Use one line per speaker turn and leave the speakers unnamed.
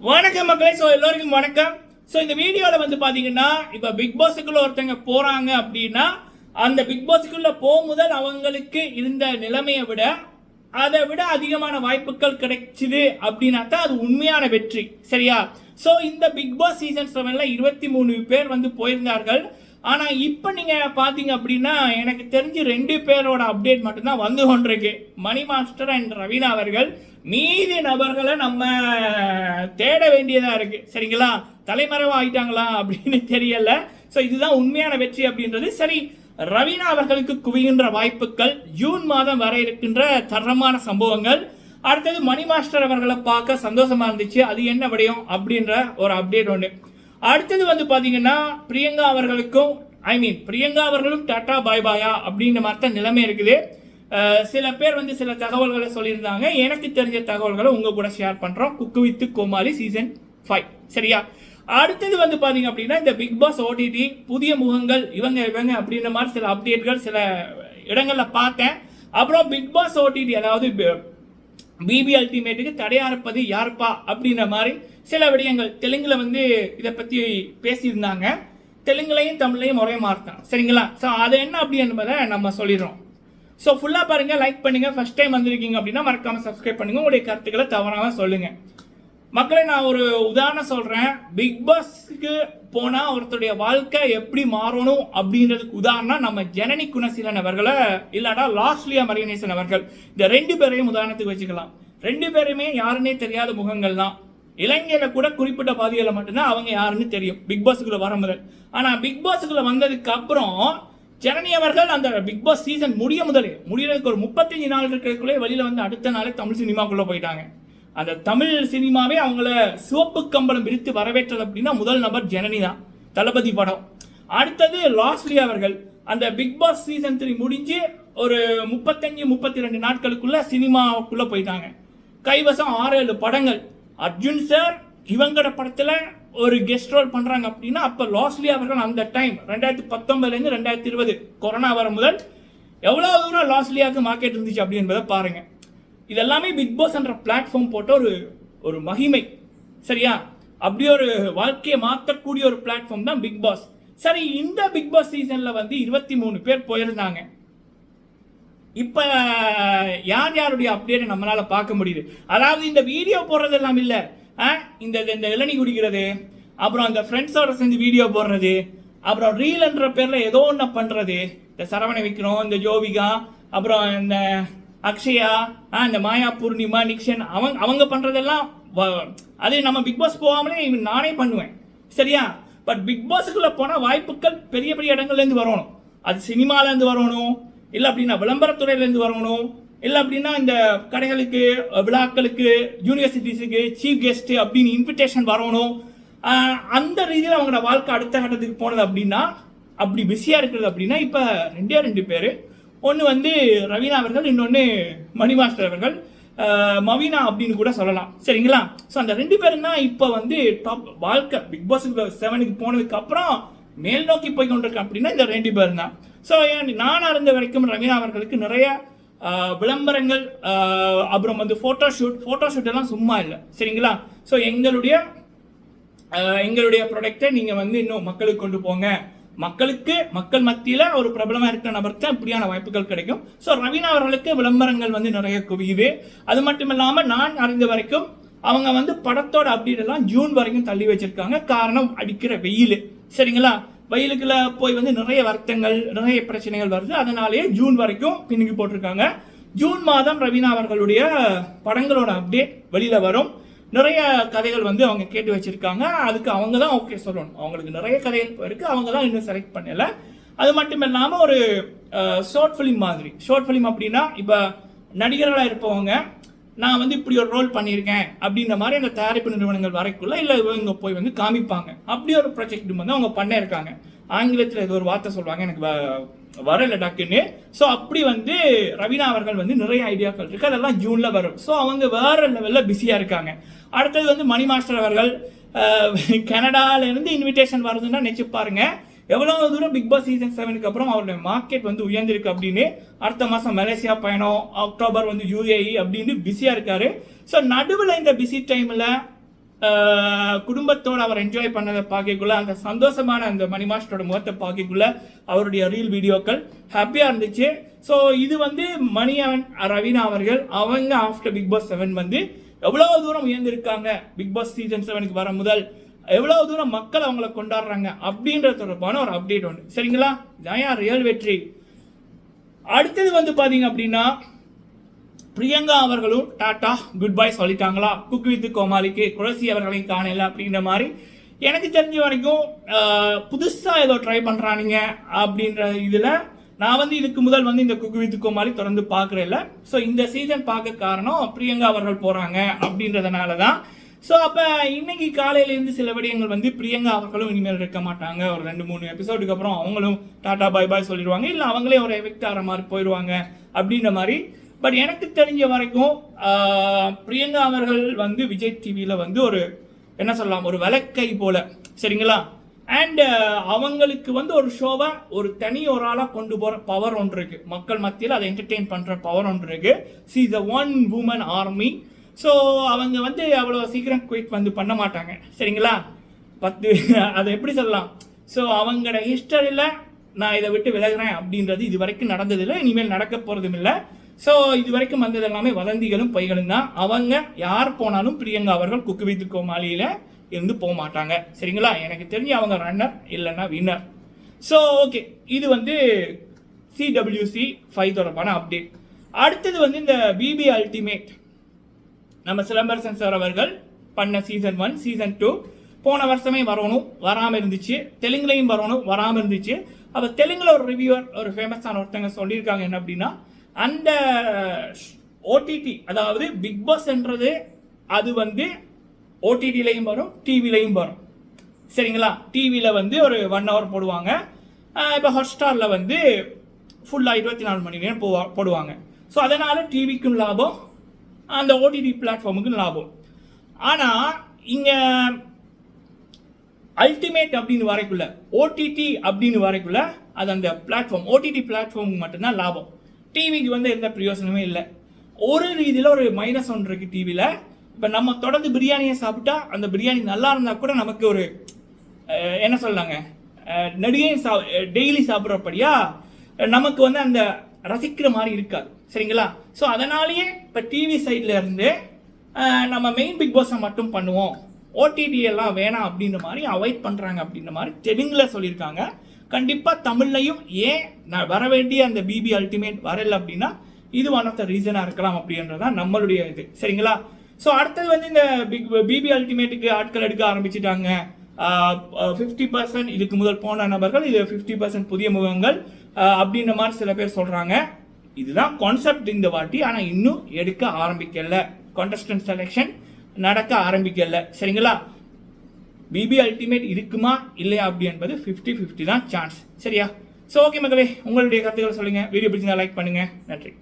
வணக்கம் மக்களே. ஸோ எல்லோருக்கும் வணக்கம். ஸோ இந்த வீடியோவில் வந்து பார்த்தீங்கன்னா இப்போ பிக் பாஸுக்குள்ள ஒருத்தங்க போகிறாங்க அப்படின்னா அந்த பிக் பாஸுக்குள்ள போகுமுதல் அவங்களுக்கு இருந்த நிலைமையை விட அதை விட அதிகமான வாய்ப்புகள் கிடைச்சிது அப்படின்னா தான் அது உண்மையான வெற்றி. சரியா? ஸோ இந்த பிக் பாஸ் சீசன் செவனில் இருபத்தி மூணு பேர் வந்து போயிருந்தார்கள். ஆனால் இப்போ நீங்கள் பார்த்தீங்க அப்படின்னா எனக்கு தெரிஞ்சு ரெண்டு பேரோட அப்டேட் மட்டும்தான் வந்து கொண்டிருக்கு. மணி மாஸ்டர் அண்ட் ரவீனா அவர்கள் மீதி நபர்களை நம்ம தேட வேண்டியதாக இருக்குது சரிங்களா? தலைமறைவாக ஆகிட்டாங்களா அப்படின்னு தெரியல. ஸோ இதுதான் உண்மையான வெற்றி அப்படின்றது. சரி ரவீனா அவர்களுக்கு குவிகின்ற வாய்ப்புகள் ஜூன் மாதம் வர இருக்கின்ற தரமான சம்பவங்கள். அடுத்தது மணி மாஸ்டர் அவர்களை பார்க்க சந்தோஷமா இருந்துச்சு. அது என்ன விடையும் அப்படின்ற ஒரு அப்டேட் ஒன்று அடுத்தது வந்து பார்த்தீங்கன்னா பிரியங்கா அவர்களுக்கும் ஐ மீன் பிரியங்கா அவர்களும் டாட்டா பாய் பாயா அப்படின்ற மாதிரி தான் நிலைமை இருக்குது. சில பேர் வந்து சில தகவல்களை சொல்லியிருந்தாங்க. எனக்கு தெரிஞ்ச தகவல்களை உங்கள் கூட ஷேர் பண்ணுறோம் cook with Comali season five சரியா? அடுத்தது வந்து பார்த்தீங்க அப்படின்னா இந்த பிக் பாஸ் ஓடிடி புதிய முகங்கள் இவங்க இவங்க அப்படின்ற மாதிரி சில அப்டேட்கள் சில இடங்களில் பார்த்தேன். அப்புறம் பிக் பாஸ் ஓடிடி அதாவது பிபி அல்டிமேட்டுக்கு தடையாறுப்பது யார்ப்பா அப்படின்ற மாதிரி சில விடயங்கள். தெலுங்குல வந்து இதை பத்தி பேசியிருந்தாங்க. தெலுங்குலையும் தமிழ்லையும் ஒரே மார்த்தான் சரிங்களா? ஸோ அது என்ன அப்படி என்பதை நம்ம சொல்லிடுறோம். ஸோ ஃபுல்லாக பாருங்கள் லைக் பண்ணுங்கள் ஃபஸ்ட் டைம் வந்திருக்கீங்க அப்படின்னா மறக்காமல் சப்ஸ்கிரைப் பண்ணுங்கள் உங்களுடைய கருத்துக்களை தவறாமல் சொல்லுங்கள் மக்களை நான் ஒரு உதாரணம் சொல்கிறேன் பிக் பாஸ்க்கு போனால் ஒருத்தருடைய வாழ்க்கை எப்படி மாறணும் அப்படின்றதுக்கு உதாரணம் நம்ம ஜனனி குணசீலன் அவர்களை இல்லாட்டா லாஸ்ட்லியா மரியநேசன் அவர்கள். இந்த ரெண்டு பேரையும் உதாரணத்துக்கு வச்சுக்கலாம். ரெண்டு பேருமே யாருன்னே தெரியாத முகங்கள் தான் இளைஞரை கூட குறிப்பிட்ட பாதிகளை மட்டும்தான் அவங்க யாருன்னு தெரியும். பிக் பாஸுக்குள்ள வர முதல். ஆனால் பிக் பாஸுக்குள்ள வந்ததுக்கு அப்புறம் ஜனனி அவர்கள் அந்த பிக் பாஸ் சீசன் முடிய முதலே முடியறதுக்கு ஒரு முப்பத்தஞ்சு நாள் இருக்கிறதுக்குள்ளே வெளியில் வந்து அடுத்த நாளே தமிழ் சினிமாக்குள்ளே போயிட்டாங்க. அந்த தமிழ் சினிமாவே அவங்கள சிவப்பு கம்பளம் விரித்து வரவேற்றது அப்படின்னா முதல் நபர் ஜனனி தான் தளபதி படம். அடுத்தது லாஸ்ட்லி அவர்கள் அந்த பிக் பாஸ் சீசன் த்ரீ முடிஞ்சு ஒரு முப்பத்தஞ்சு முப்பத்தி ரெண்டு நாட்களுக்குள்ள சினிமாவுக்குள்ளே போயிட்டாங்க. கைவசம் ஆறு ஏழு படங்கள். அர்ஜுன் சார் இவங்கட படத்தில் ஒரு கெஸ்ட் ரோல் பண்ணுறாங்க அப்படின்னா அப்போ லாஸ்லி அவர்கள் அந்த டைம் ரெண்டாயிரத்தி பத்தொன்பதுலேருந்து ரெண்டாயிரத்தி இருபது கொரோனா வர முதல் எவ்வளோ தூரம் லாஸ்லியாவுக்கு மார்க்கெட் இருந்துச்சு அப்படின்றத பாருங்கள் பாருங்க. இதெல்லாமே பிக் பாஸ் என்ற பிளாட்ஃபார்ம் போட்ட ஒரு ஒரு மகிமை. சரியா? அப்படி ஒரு வாழ்க்கையை மாற்றக்கூடிய ஒரு பிளாட்ஃபார்ம் தான் பிக் பாஸ் சரி இந்த பிக் பாஸ் சீசனில் வந்து இருபத்தி மூணு பேர் போயிருந்தாங்க. இப்போ யார் யாருடைய அப்டேட் நம்மளால் பார்க்க முடியுது? அதாவது இந்த வீடியோ போடுறது எல்லாம் ஆ? இந்த இந்த இளநி குடிக்கிறது அப்புறம் அந்த ஃப்ரெண்ட்ஸோட சேர்ந்து வீடியோ போடுறது அப்புறம் ரீல்ன்ற பேரில் ஏதோ ஒன்று பண்ணுறது இந்த சரவண விக்ரம் இந்த ஜோவிகா அப்புறம் இந்த அக்ஷயா ஆ, இந்த மாயா பூர்ணிமா நிக்ஷன் அவங்க அவங்க பண்ணுறதெல்லாம் வ- அது நம்ம பிக் பாஸ் போகாமலே நானே பண்ணுவேன். சரியா? பட் பிக் பாஸுக்குள்ளே போனால் வாய்ப்புகள் பெரிய பெரிய இடங்கள்லேருந்து வரணும். அது சினிமாலேருந்து வரணும். இல்லை அப்படின்னா விளம்பரத்துறையிலேருந்து வரணும். இல்லை அப்படின்னா இந்த கடைகளுக்கு விழாக்களுக்கு யூனிவர்சிட்டிஸுக்கு சீஃப் கெஸ்ட்டு அப்படின்னு இன்விடேஷன் வரணும். அந்த ரீதியில் அவங்களோட வாழ்க்கை அடுத்த கட்டத்துக்கு போனது அப்படின்னா அப்படி பிஸியாக இருக்கிறது அப்படின்னா இப்போ ரெண்டே ரெண்டு பேர். ஒன்று வந்து ரவீனா அவர்கள் இன்னொன்று மணி மாஸ்டர் அவர்கள் மவீனா அப்படின்னு கூட சொல்லலாம். சரிங்களா? ஸோ அந்த ரெண்டு பேரும் தான் இப்போ வந்து டாப் வாழ்க்கை பிக் பாஸ் செவனுக்கு போனதுக்கு அப்புறம் மேல் நோக்கி போய் கொண்டிருக்கேன் அப்படின்னா இந்த ரெண்டு பேரும் தான். ஸோ நான் அறிந்த வரைக்கும் ரவீனா அவர்களுக்கு நிறைய விளம்பரங்கள் அப்புறம் வந்து ஃபோட்டோ ஷூட் ஃபோட்டோ ஷூட் எல்லாம் சும்மா இல்லை. சரிங்களா? ஸோ எங்களுடைய எங்களுடைய ப்ராடக்டை நீங்கள் வந்து இன்னும் மக்களுக்கு கொண்டு போங்க. மக்களுக்கு மக்கள் மத்தியில் ஒரு பிரபலமாக இருக்கிற நபருக்கு இப்படியான வாய்ப்புகள் கிடைக்கும். ஸோ ரவீனா அவர்களுக்கு விளம்பரங்கள் வந்து நிறைய குவியுது. அது மட்டும் இல்லாமல் நான் அறிந்த வரைக்கும் அவங்க வந்து படத்தோட அப்டேட் எல்லாம் ஜூன் வரைக்கும் தள்ளி வச்சிருக்காங்க. காரணம் அடிக்கிற வெயில். சரிங்களா? வெயிலுக்குள்ள போய் வந்து நிறைய வருத்தங்கள் நிறைய பிரச்சனைகள் வருது. அதனாலேயே ஜூன் வரைக்கும் பின்னுக்கு போட்டிருக்காங்க. ஜூன் மாதம் ரவீனா அவர்களுடைய படங்களோட அப்டேட் வெளியில் வரும். நிறைய கதைகள் வந்து அவங்க கேட்டு வச்சிருக்காங்க. அதுக்கு அவங்க தான் ஓகே சொல்லணும். அவங்களுக்கு நிறைய கதைகள் இருக்குது அவங்க தான் இன்னும் செலக்ட் பண்ணல. அது மட்டும் இல்லாமல் ஒரு ஷார்ட் ஃபிலிம் மாதிரி. ஷார்ட் ஃபிலிம் அப்படின்னா இப்போ நடிகர்களாக இருப்பவங்க நான் வந்து இப்படி ஒரு ரோல் பண்ணியிருக்கேன் அப்படின்ற மாதிரி அந்த தயாரிப்பு நிறுவனங்கள் வரைக்குள்ள இல்லை இவங்க போய் வந்து காமிப்பாங்க. அப்படி ஒரு ப்ராஜெக்ட் வந்து அவங்க பண்ணியிருக்காங்க ஆங்கிலத்தில் ஏதோ ஒரு வார்த்தை சொல்லுவாங்க எனக்கு வ- வரல டக்குன்னு. ஸோ அப்படி வந்து ரவீனா அவர்கள் வந்து நிறைய ஐடியாக்கள் இருக்குது அதெல்லாம் ஜூனில் வரும். ஸோ அவங்க வேறு லெவலில் பிஸியாக இருக்காங்க. அடுத்தது வந்து மணி மாஸ்டர் அவர்கள் அஹ், இன்விடேஷன் வருதுன்னா நினச்சி பாருங்கள் எவ்வளவு தூரம் பிக் பாஸ் சீசன் செவனுக்கு அப்புறம் அவருடைய மார்க்கெட் வந்து உயர்ந்திருக்கு அப்படின்னு அடுத்த மாதம் மலேசியா பயணம் அக்டோபர் வந்து யூஏஇ அப்படின்னு பிஸியாக இருக்காரு. ஸோ நடுவில் இந்த பிஸி டைமில் குடும்பத்தோடு அவர் என்ஜாய் பண்ணதை பார்க்கக்குள்ள அந்த சந்தோஷமான அந்த மணி மாஸ்டரோட முகத்தை பார்க்கக்குள்ள அவருடைய ரீல் வீடியோக்கள் ஹாப்பியாக இருந்துச்சு. ஸோ இது வந்து மணியவன் ரவீனா அவர்கள் அவங்க ஆஃப்டர் பிக் பாஸ் செவன் வந்து எவ்வளோ தூரம் உயர்ந்திருக்காங்க பிக் பாஸ் சீசன் செவனுக்கு வர முதல் எவ்வளோ தூரம் மக்கள் அவங்கள கொண்டாடுறாங்க அப்படின்றது தொடர்பான ஒரு அப்டேட் ஒன்று சரிங்களா? இதான் ரியல் வெற்றி? அடுத்தது வந்து பாத்தீங்க அப்படின்னா பிரியங்கா அவர்களும் டாட்டா குட் பை சொல்லிட்டாங்களா? குக் வித் கோமாளிக்கு குரசி அவர்களையும் காணல அப்படின்ற மாதிரி எனக்கு தெரிஞ்ச வரைக்கும் புதுசாக ஏதோ ட்ரை பண்ணுறானுங்க அப்படின்ற இதில் நான் வந்து இதுக்கு முதல் வந்து இந்த குக் வித் கோமாளி தொடர்ந்து பார்க்கறேன்ல ஸோ இந்த சீசன் பார்க்க காரணம் பிரியங்கா அவர்கள் போகிறாங்க அப்படின்றதுனால தான் ஸோ அப்போ இன்னைக்கு காலையிலேருந்து சில விடயங்கள் வந்து பிரியங்கா அவர்களும் இனிமேல் இருக்க மாட்டாங்க. ஒரு ரெண்டு மூணு எபிசோடுக்கு அப்புறம் அவங்களும் டாடா பாய் பாய் சொல்லிடுவாங்க. இல்லை அவங்களே ஒரு எஃபெக்ட் ஆகிற மாதிரி போயிடுவாங்க அப்படின்ற மாதிரி பட் எனக்கு தெரிஞ்ச வரைக்கும் பிரியங்கா அவர்கள் வந்து விஜய் டிவியில் வந்து ஒரு என்ன சொல்லலாம் ஒரு விளக்கை போல. சரிங்களா? அண்ட் அவங்களுக்கு வந்து ஒரு ஷோவை ஒரு தனி ஒரு ஆளாக கொண்டு போகிற பவர் ஒன்று இருக்குது மக்கள் மத்தியில் அதை என்டர்டெயின் பண்ணுற பவர் ஒன்று இருக்குது she the one woman army so அவங்க வந்து அவ்வளோ சீக்கிரம் குயிக் வந்து பண்ண மாட்டாங்க. சரிங்களா? பத்து அதை எப்படி சொல்லலாம்? ஸோ அவங்களோட ஹிஸ்டரியில் நான் இதை விட்டு விலகுறேன் அப்படின்றது இது வரைக்கும் நடந்ததில்லை. இனிமேல் நடக்க போகிறதும் இல்லை ஸோ இது வரைக்கும் வந்தது எல்லாமே வதந்திகளும் பொய்களும் தான். அவங்க யார் போனாலும் பிரியங்கா அவர்கள் குக்கு வித்து கோமாளியில் இருந்து போக மாட்டாங்க. சரிங்களா? எனக்கு தெரிஞ்சு அவங்க ரன்னர் இல்லைன்னா வின்னர் ஸோ ஓகே இது வந்து சிடபிள்யூசி ஃபைவ் தொடர்பான அப்டேட் அடுத்தது வந்து இந்த பிபி அல்டிமேட் நம்ம சிலம்பரசன் சார் அவர்கள் பண்ண சீசன் ஒன் சீசன் டூ போன வருஷமே வரணும் வராமல் இருந்துச்சு. தெலுங்குலையும் வரணும் வராமல் இருந்துச்சு. அப்போ தெலுங்குல ஒரு ரிவ்யூவர் ஒரு ஃபேமஸான ஒருத்தங்க சொல்லியிருக்காங்க என்ன அப்படின்னா அந்த ஓடிடி அதாவது பிக் பாஸ்ன்றது அது வந்து ஓடிடிலையும் வரும் டிவிலையும் வரும். சரிங்களா? டிவியில் வந்து ஒரு ஒன் ஹவர் போடுவாங்க. இப்போ ஹாட்ஸ்டாரில் வந்து ஃபுல்லாக இருபத்தி நாலு மணி நேரம் போவா போடுவாங்க. ஸோ அதனால் டிவிக்கும் லாபம் அந்த ஓடிடி பிளாட்ஃபார்முக்கு லாபம். ஆனால் இங்கே அல்டிமேட் அப்படின்னு வரைக்குள்ள ஓடிடி அப்படின்னு வரைக்குள்ள அது அந்த பிளாட்ஃபார்ம் ஓடிடி பிளாட்ஃபார்முக்கு மட்டும்தான் லாபம். டிவிக்கு வந்து எந்த பிரயோசனமே இல்லை. ஒரு ரீதியில் ஒரு மைனஸ் ஒன்று இருக்குது டிவியில் இப்போ நம்ம தொடர்ந்து பிரியாணியை சாப்பிட்டா அந்த பிரியாணி நல்லா இருந்தால் கூட நமக்கு ஒரு என்ன சொல்லாங்க நடிகையும் சா டெய்லி சாப்பிட்றப்படியா நமக்கு வந்து அந்த ரசிக்கிற மாதிரி இருக்காது. சரிங்களா? ஸோ அதனாலேயே இப்போ டிவி சைடில் இருந்து நம்ம மெயின் பிக் பாஸை மட்டும் பண்ணுவோம். ஓடிடி எல்லாம் வேணாம் அப்படின்ற மாதிரி அவாய்ட் பண்ணுறாங்க அப்படின்ற மாதிரி தெலுங்கில் சொல்லியிருக்காங்க. கண்டிப்பாக தமிழ்லையும் ஏன் நான் வர வேண்டிய அந்த பிபி அல்டிமேட் வரல அப்படின்னா இது ஒன் ஆஃப் த ரீசனாக இருக்கலாம் அப்படின்றதான் நம்மளுடைய இது. சரிங்களா? ஸோ அடுத்தது வந்து இந்த பிக் பிபி அல்டிமேட்டுக்கு ஆட்கள் எடுக்க ஆரம்பிச்சிட்டாங்க. ஃபிஃப்டி பர்சன்ட் இதுக்கு முதல் போன நபர்கள் இது ஃபிஃப்டி பர்சன்ட் புதிய முகங்கள் அப்படின்ற மாதிரி சில பேர் சொல்கிறாங்க இதுதான் கான்செப்ட் இந்த வாட்டி. ஆனால் இன்னும் எடுக்க ஆரம்பிக்கல. கான்டெஸ்டன்ட் செலெக்ஷன் நடக்க ஆரம்பிக்கல. சரிங்களா? பிபி அல்டிமேட் இருக்குமா? இல்லையா? அப்படி என்பது ஃபிஃப்டி ஃபிஃப்டி தான் சான்ஸ் சரியா? ஸோ ஓகே மக்களே உங்களுடைய கருத்துக்களை சொல்லுங்கள் வீடியோ பிடிச்சிருந்தா லைக் பண்ணுங்கள் நன்றி.